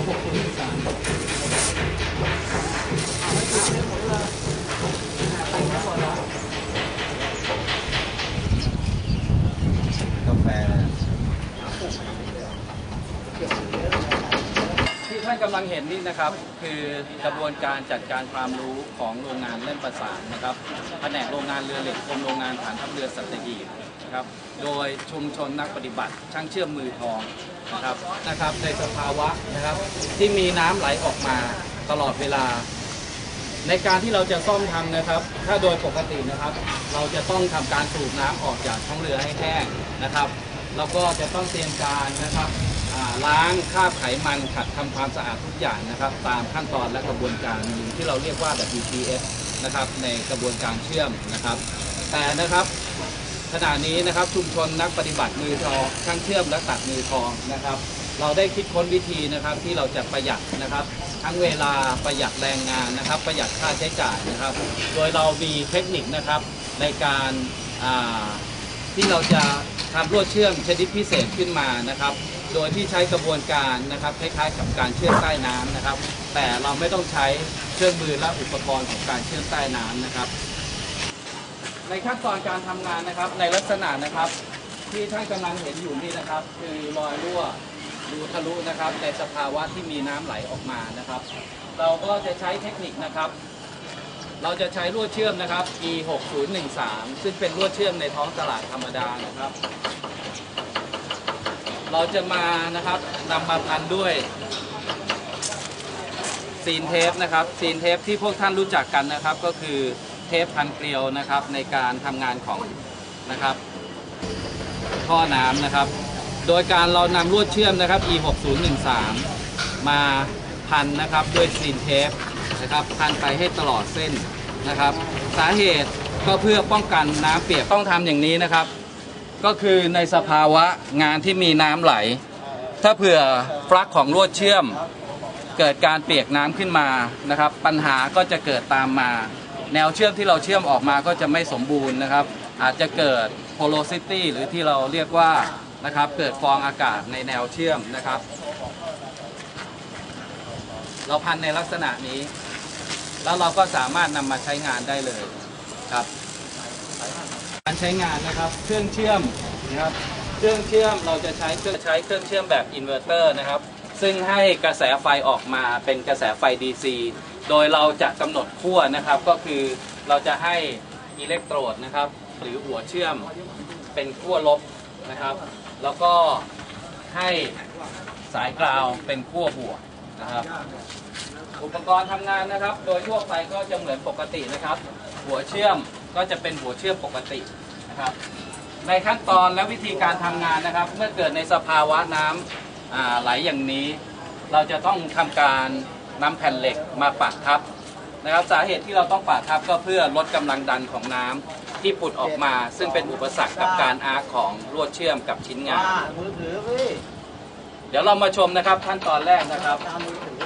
าบอกคนอีสาแฟที่ท่านกำลังเห็นนี่นะครับ คือกระบวนการจัดการความรู้ของโรงงานเล่นประสานนะครับแผนกโรงงานเรือเหล็กกรมโรงงานฐานทัพเรือสัตหีบ นะครับ โดยชุมชนนักปฏิบัติ ช่างเชื่อมมือทองนะครับนะครับในสภาวะนะครับที่มีน้ำไหลออกมาตลอดเวลา ในการที่เราจะซ่อมทำนะครับ ถ้าโดยปกตินะครับ เราจะต้องทำการสูบน้ำออกจากท้องเรือให้แห้งนะครับแล้วก็จะต้องเตรียมการนะครับล้างคราบไขมันขัดทำความสะอาดทุกอย่างนะครับ ตามขั้นตอนและกระบวนการที่เราเรียกว่าแบบ BTS นะครับในกระบวนการเชื่อมนะครับ แต่นะครับ ขณะนี้นะครับชุมชนนักปฏิบัติมือทองช่างเชื่อมและตัดมือทองนะครับ เราได้คิดค้นวิธีนะครับที่เราจะประหยัดนะครับ ทั้งเวลาประหยัดแรงงานนะครับ ประหยัดค่าใช้จ่ายนะครับ โดยเรามีเทคนิคนะครับในการาที่เราจะทำลวดเชื่อมชนิดพิเศษขึ้นมานะครับ โดยที่ใช้กระบวนการนะครับคล้ายๆกับการเชื่อมใต้น้ำนะครับ แต่เราไม่ต้องใช้เครื่องมือและอุปกรณ์ของการเชื่อมใต้น้ำนะครับ ในขั้นตอนการทำงานนะครับ ในลักษณะนะครับ ที่ท่านกำลังเห็นอยู่นี่นะครับ คือรอยรั่วรูทะลุนะครับ ในสภาวะที่มีน้ำไหลออกมานะครับ เราก็จะใช้เทคนิคนะครับ เราจะใช้ลวดเชื่อมนะครับ E 6 0 1 3ซึ่งเป็นลวดเชื่อมในท้องตลาดธรรมดานะครับ เราจะมานะครับนำมาพันด้วยซีนเทปนะครับซีนเทปที่พวกท่านรู้จักกันนะครับก็คือ เทปพันเกลียวนะครับในการทำงานของนะครับท่อน้ำนะครับ โดยการเรานำลวดเชื่อมนะครับ e 6 0 1 3 มาพันนะครับด้วยซีนเทปนะครับพันไปให้ตลอดเส้นนะครับ สาเหตุก็เพื่อป้องกันน้ำเปียกต้องทำอย่างนี้นะครับ ก็คือในสภาวะงานที่มีน้ำไหล ถ้าเผื่อปลั๊กของลวดเชื่อม เกิดการเปียกน้ำขึ้นมานะครับ ปัญหาก็จะเกิดตามมา แนวเชื่อมที่เราเชื่อมออกมาก็จะไม่สมบูรณ์นะครับ อาจจะเกิด porosity หรือที่เราเรียกว่านะครับเกิดฟองอากาศในแนวเชื่อมนะครับ เราพันในลักษณะนี้ แล้วเราก็สามารถนำมาใช้งานได้เลยครับ การใช้งานนะครับเครื่องเชื่อมนะครับเครื่องเชื่อมเราจะใช้เครื่องใช้เครื่องเชื่อมแบบอินเวอร์เตอร์นะครับ ซึ่งให้กระแสไฟออกมาเป็นกระแสไฟ DC โดยเราจะกำหนดขั้วนะครับก็คือเราจะให้อิเล็กโทรดนะครับ หรือหัวเชื่อมเป็นขั้วลบนะครับ แล้วก็ให้สายกราวเป็นขั้วบวกนะครับ อุปกรณ์ทำงานนะครับ โดยทั่วไปก็จะเหมือนปกตินะครับ หัวเชื่อมก็จะเป็นหัวเชื่อมปกตินะครับ ในขั้นตอนและวิธีการทำงานนะครับ เมื่อเกิดในสภาวะน้ำอ่าไหลอย่างนี้ เราจะต้องทำการ นำแผ่นเหล็กมาปักทับนะครับสาเหตุที่เราต้องปักทับก็เพื่อลดกำลังดันของน้ำที่ผุดออกมา ซึ่งเป็นอุปสรรคกับการอาร์คของลวดเชื่อมกับชิ้นงาน มือถือพี่เดี๋ยวเรามาชมนะครับขั้นตอนแรกนะครับ ตามมือถือ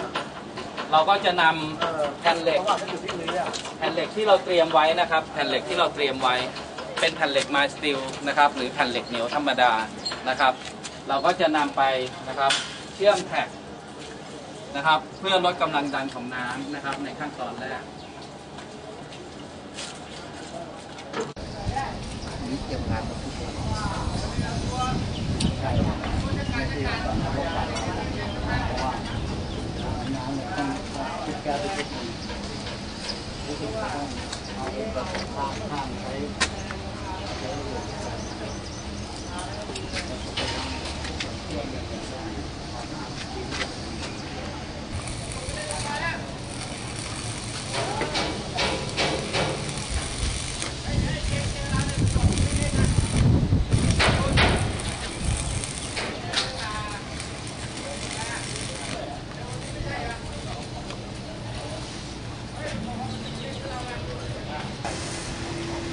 เราก็จะนำแผ่นเหล็กเพราะว่ามันอยู่ที่มืออะแผ่นเหล็กที่เราเตรียมไว้นะครับ แผ่นเหล็กที่เราเตรียมไว้ เป็นแผ่นเหล็กไมสติลนะครับ หรือแผ่นเหล็กเหนียวธรรมดานะครับ เราก็จะนำไปนะครับ เชื่อมแท็ก นะครับ เพื่อลดกำลังดันของน้ำนะครับ ในขั้นตอนแรกนี่เก็บงานมาทุกคนใช่ครับไม่ใช่ตอนนั้นโรคบาดเพราะว่าน้ำเนี่ยต้องคิดแก้ด้วยเทคนิครู้สึกว่าต้องเอาแบบข้างข้างใช้ใช้ระบบ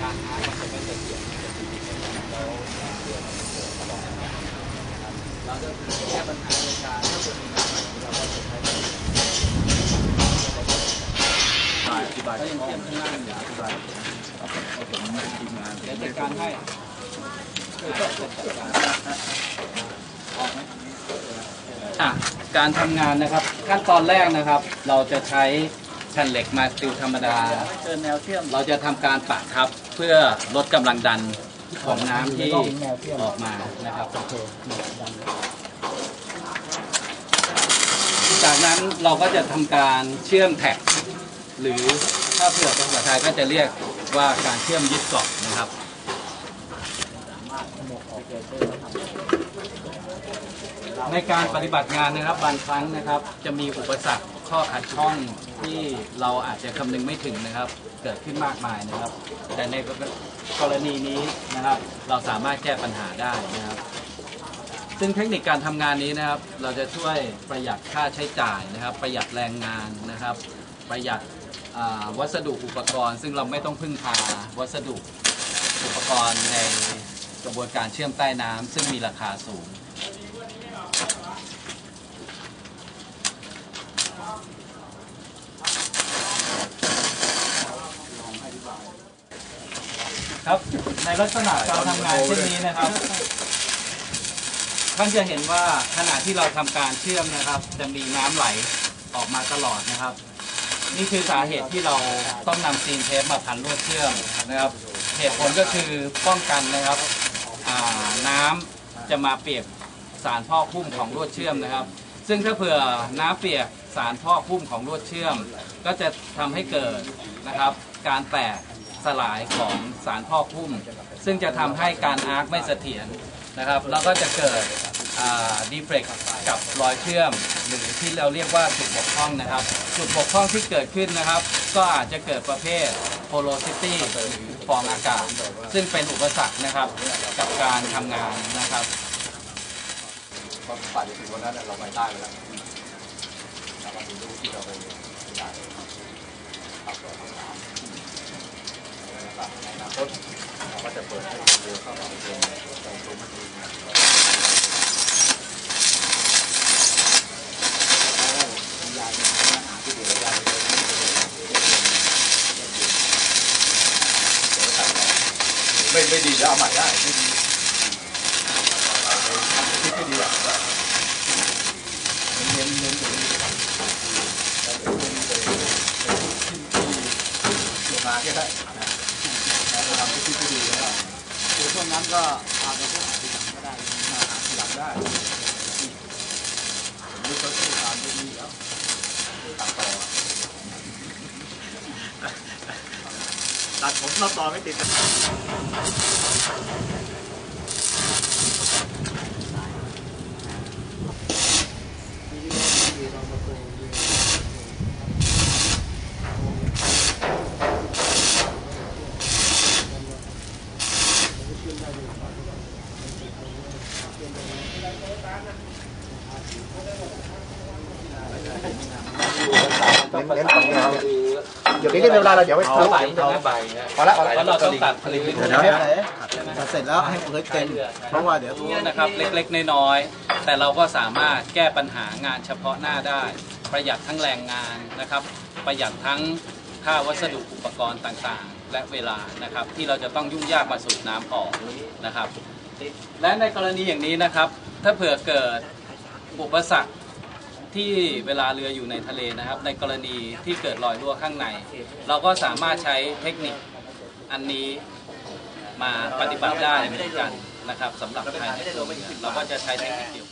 การอาร์คมันจะไม่เสถียร เราจะแก้ปัญหาในการถ้าเกิดมีน้ำไหลเราก็จะใช้อธิบายก็ยังเทียมข้างล่างอยู่อธิบายผมทีมงานเดี๋ยวจัดการให้อะการทำงานนะครับ ขั้นตอนแรกนะครับ เราจะใช้แผ่นเหล็กมาสติลธรรมดาไม่เกินแนวเชื่อมเราจะทำการปะทับเพื่อลดกำลังดัน ของน้ำที่ออกมานะครับเคดันกจากนั้นเราก็จะทำการเชื่อมแท็ก หรือถ้าเผื่อภาษาไทยก็จะเรียกว่าการเชื่อมยึดเกาะนะครับในการปฏิบัติงานนะครับบางครั้งนะครับ จะมีอุปสรรค ข้อขัดข้องที่เราอาจจะคำนึงไม่ถึงนะครับ เกิดขึ้นมากมายนะครับ แต่ในกรณีนี้นะครับ เราสามารถแก้ปัญหาได้นะครับ ซึ่งเทคนิคการทำงานนี้นะครับ เราจะช่วยประหยัดค่าใช้จ่ายนะครับ ประหยัดแรงงานนะครับ ประหยัดวัสดุอุปกรณ์ ซึ่งเราไม่ต้องพึ่งพาวัสดุอุปกรณ์ในกระบวนการเชื่อมใต้น้ำซึ่งมีราคาสูง ครับ ในลักษณะการทำงานเช่นนี้นะครับ ท่านจะเห็นว่าขณะที่เราทำการเชื่อมนะครับ จะมีน้ำไหลออกมาตลอดนะครับ นี่คือสาเหตุที่เราต้องนำซีนเทปมาพันลวดเชื่อมนะครับ เหตุผลก็คือป้องกันนะครับอ่าน้ำจะมาเปียกสารพอกพุ่มของลวดเชื่อมนะครับ ซึ่งถ้าเผื่อน้ำเปียกสารพอกพุ่มของลวดเชื่อม ก็จะทำให้เกิดนะครับ การแตก สลายของสารพ่อพุ่ม ซึ่งจะทำให้การอาร์คไม่เสถียรนะครับแล้วก็จะเกิดดีเฟกกับรอยเชื่อม หรือที่เราเรียกว่าจุดบกพร่องนะครับ จุดบกพร่องที่เกิดขึ้นนะครับ ก็อาจจะเกิดประเภท porosity หรือฟองอากาศ ซึ่งเป็นอุปสรรคนะครับกับการทำงานนะครับตอนป่าจะถึงวันนั้นเราไปได้ไปแล้วเรามาดูรูปที่เราไปได้ครับเราทำน้ำน รับในอนาคตเราก็จะเปิดให้เรือเข้ามาเรียนในตรงนี้ไม่ไม่ดีแล้วเอาใหม่ได้ไม่ดีคิดไม่ดีอะเน้นเน้นตรงนี้แล้วเดี๋ยวเน้นที่ที่โรงงานก็ได้นะแล้วเรา ทำที่ที่ดีก็ได้คือช่วงนั้นก็อาจจะพวกทีหลังก็ได้หาทีหลังได้ผมไม่เคยทำที่นี่แล้วตัดต่อตัดผมเราต่อไม่ติด เน้นเน้นของเราเดี๋ยวนี้เวลาเราเดี๋ยวไปเอาใบเอาเาใบพอละพอละเพราะเราต้องตัดผลิตเดี๋ยวนะเสร็จแล้วให้เพิร์ดเต็มเพราะว่าเดี๋ยวนะครับเล็กๆน้อยๆแต่เราก็สามารถแก้ปัญหางานเฉพาะหน้าได้ ประหยัดทั้งแรงงานนะครับ ประหยัดทั้งค่าวัสดุอุปกรณ์ต่างๆ และเวลานะครับ ที่เราจะต้องยุ่งยากมาสูบน้ำออกนะครับ และในกรณีอย่างนี้นะครับ ถ้าเผื่อเกิด อุปสรรคที่เวลาเรืออยู่ในทะเลนะครับ ในกรณีที่เกิดรอยรั่วข้างใน เราก็สามารถใช้เทคนิคอันนี้มาปฏิบัติได้เหมือนกันนะครับสำหรับภายในตัวเรือเราก็จะใช้เทคนิคเดียว